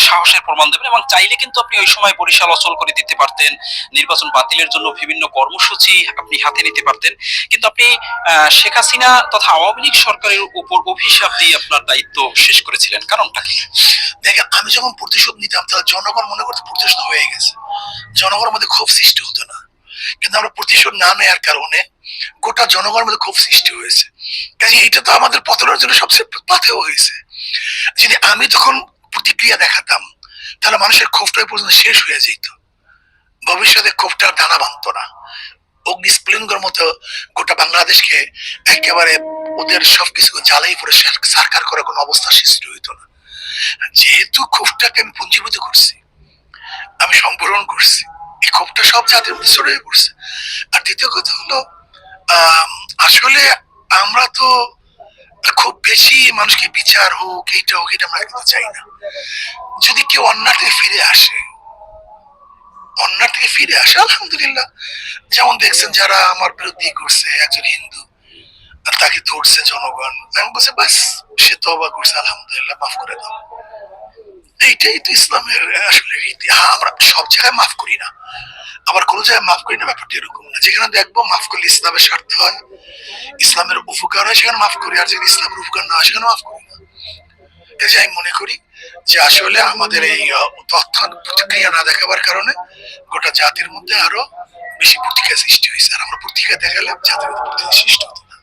সাহসের প্রমাণ দেবেন এবং চাইলে কিন্তু আপনি ওই সময় বরিশাল অচল করে দিতে পারতেন, নির্বাচন বাতিলের জন্য বিভিন্ন কর্মসূচি আপনি হাতে নিতে পারতেন। কিন্তু আপনি শেখ হাসিনা তথা আওয়ামী লীগ সরকারের উপর অভিশাপ দিয়ে আপনার দায়িত্ব শেষ করেছিলেন। কারণটা কি? দেখেন, আমি যখন প্রতিশোধ নিতাম, তাহলে জনগণ মনে করতে প্রতিশোধ হয়ে গেছে। জনগণের মধ্যে ক্ষোভ সৃষ্টি হতো না। কিন্তু আমরা প্রতিশোধ না নেওয়ার কারণে গোটা জনগণের মধ্যে ক্ষোভ সৃষ্টি হয়েছে। কাজে এটা তো আমাদের পতনের জন্য সবচেয়ে পাথেও হয়েছে। যদি আমি তখন প্রতিক্রিয়া দেখাতাম তাহলে মানুষের ক্ষোভটা পর্যন্ত শেষ হয়ে যেত। ভবিষ্যতে ক্ষোভটা দানা বাঁধত না। অগ্নিস্ফুলিঙ্গর মতো গোটা বাংলাদেশকে একেবারে ওদের সবকিছু জ্বালাই পরে সার- সারকার করে কোনো অবস্থা সৃষ্টি হইতো না। যেহেতু ক্ষোভটাকে আমি পুঞ্জীভূত করছি আমি সম্পূরণ করছি এই ক্ষোভটা সব জাতির মধ্যে ছড়িয়ে পড়ছে। আর দ্বিতীয় কথা হলো আম, আসলে আমরা তো খুব বেশি মানুষকে বিচার হোক, এইটা হোক, এটা আমরা কিন্তু চাই না। যদি কেউ অন্যার থেকে ফিরে আসে, অন্যার থেকে ফিরে আসে, আলহামদুলিল্লাহ। যেমন দেখছেন যারা আমার বিরুদ্ধে করছে, একজন হিন্দু তাকে ধরছে জনগণ, আমি বলছি, বাস, সে তবা করছে, আলহামদুলিল্লাহ, মাফ করে দাও। এইটাই তো ইসলামের আসলে রীতি। হ্যাঁ আমরা সব জায়গায় মাফ করি না। আবার কোনো জায়গায় মাফ করি না, ব্যাপারটা এরকম না। যেখানে দেখব মাফ করলে ইসলামের স্বার্থ হয়। ইসলামের উপকার হয়, সেখানে মাফ করি। আর যেখানে ইসলামের উপকার না হয়, সেখানে মাফ করি না। আমি মনে করি যে আসলে আমাদের এই তথ্য প্রতিক্রিয়া না দেখাবার কারণে গোটা জাতির মধ্যে আরও বেশি প্রতিক্রিয়া সৃষ্টি হয়েছে। আর আমরা প্রতিক্রিয়া দেখালে জাতির মধ্যে প্রতিক্রিয়া সৃষ্টি হতো না